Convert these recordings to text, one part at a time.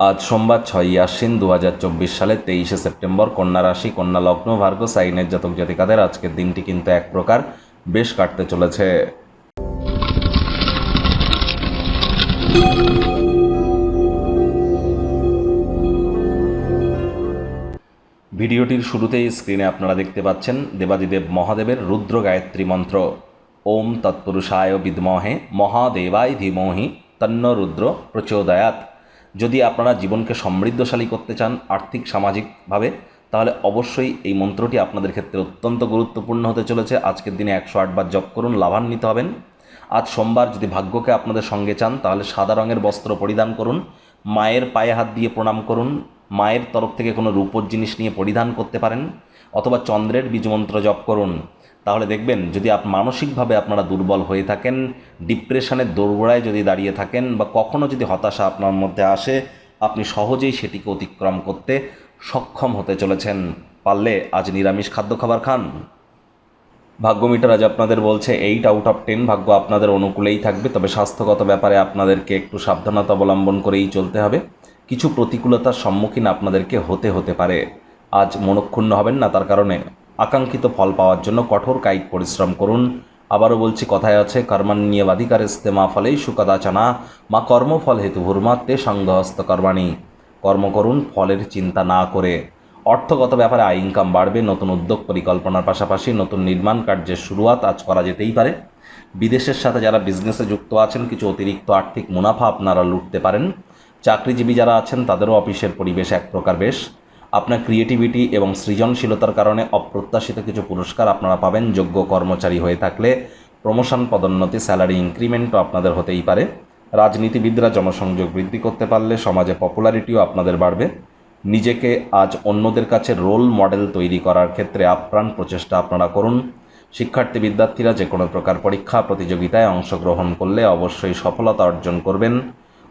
আজ সোমবার ছয়ই আশ্বিন দু হাজার চব্বিশ সালে তেইশে সেপ্টেম্বর কন্যা রাশি, কন্যা লগ্ন, ভার্গ, সাইনের জাতক জাতিকাদের আজকের দিনটি কিন্তু এক প্রকার বেশ কাটতে চলেছে। ভিডিওটির শুরুতেই স্ক্রিনে আপনারা দেখতে পাচ্ছেন দেবাদিদেব মহাদেবের রুদ্র গায়ত্রী মন্ত্র। ওম তৎপুরুষায় বিদ্মহে মহাদেবায় ধীমহি তন্ন রুদ্র প্রচোদয়াত যদি আপনারা জীবনকে সমৃদ্ধশালী করতে চান আর্থিক সামাজিকভাবে তাহলে অবশ্যই এই মন্ত্রটি আপনাদের ক্ষেত্রে অত্যন্ত গুরুত্বপূর্ণ হতে চলেছে। আজকের দিনে একশো আটবার জপ করুন, লাভান্বিত হবেন। আজ সোমবার যদি ভাগ্যকে আপনাদের সঙ্গে চান, তাহলে সাদা রঙের বস্ত্র পরিধান করুন। মায়ের পায়ে হাত দিয়ে প্রণাম করুন। মায়ের তরফ থেকে কোনো রূপোর জিনিস নিয়ে পরিধান করতে পারেন। অথবা চন্দ্রের বীজমন্ত্র জপ করুন। তাহলে দেখবেন যদি আপ, মানসিকভাবে আপনারা দুর্বল হয়ে থাকেন ডিপ্রেশনের দোরগোড়ায় যদি দাঁড়িয়ে থাকেন বা কখনও যদি হতাশা আপনার মধ্যে আসে, আপনি সহজেই সেটিকে অতিক্রম করতে সক্ষম হতে চলেছেন। পারলে আজ নিরামিষ খাদ্য খাবার খান। ভাগ্য মিটার আজ আপনাদের বলছে এইট আউট অফ টেন ভাগ্য আপনাদের অনুকূলেই থাকবে, তবে স্বাস্থ্যগত ব্যাপারে আপনাদেরকে একটু সাবধানতা অবলম্বন করেই চলতে হবে। কিছু প্রতিকূলতার সম্মুখীন আপনাদেরকে হতে হতে পারে। আজ মনক্ষুণ্ণ হবেন না তার কারণে। আকাঙ্ক্ষিত ফল পাওয়ার জন্য কঠোর কায়িক পরিশ্রম করুন। আবারও বলছি, কথায় আছে কর্মান্যবাধিকার ইস্তেমা ফলেই সুকদাচনা মা কর্মফল হেতু ভূর্মা তে সঙ্গহস্ত কর্মাণী। কর্ম করুন, ফলের চিন্তা না করে। অর্থগত ব্যাপারে আয় ইনকাম বাড়বে, নতুন উদ্যোগ পরিকল্পনার পাশাপাশি নতুন নির্মাণ কার্যের শুরুয়াত আজ করা যেতেই পারে। বিদেশের সাথে যারা বিজনেসে যুক্ত আছেন, কিছু অতিরিক্ত আর্থিক মুনাফা আপনারা লুটতে পারেন। চাকরিজীবী যারা আছেন, তাদেরও অফিসের পরিবেশ এক প্রকার বেশ। আপনার ক্রিয়েটিভিটি এবং সৃজনশীলতার কারণে অপ্রত্যাশিত কিছু পুরস্কার আপনারা পাবেন, যোগ্য কর্মচারী হয়ে থাকলে। প্রমোশন পদোন্নতি স্যালারি ইনক্রিমেন্টও আপনাদের হতেই পারে। রাজনীতিবিদরা জনসংযোগ বৃদ্ধি করতে পারলে সমাজে পপুলারিটিও আপনাদের বাড়বে। নিজেকে আজ অন্যদের কাছে রোল মডেল তৈরি করার ক্ষেত্রে আপ্রাণ প্রচেষ্টা আপনারা করুন। শিক্ষার্থী বিদ্যার্থীরা যে কোনো প্রকার পরীক্ষা, প্রতিযোগিতায় অংশগ্রহণ করলে অবশ্যই সফলতা অর্জন করবেন।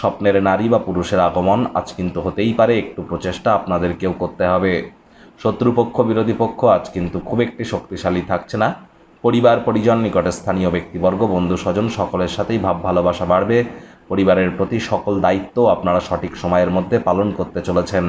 স্বপ্নের নারী বা পুরুষের আগমন আজ কিন্তু হতেই পারে, একটু প্রচেষ্টা আপনাদেরকেও করতে হবে। শত্রুপক্ষ, বিরোধী পক্ষ আজ কিন্তু খুব একটি শক্তিশালী থাকছে না। পরিবার, পরিজন, নিকটে স্থানীয় ব্যক্তিবর্গ, বন্ধু, স্বজন সকলের সাথেই ভাব, ভালোবাসা বাড়বে। পরিবারের প্রতি সকল দায়িত্ব আপনারা সঠিক সময়ের মধ্যে পালন করতে চলেছেন।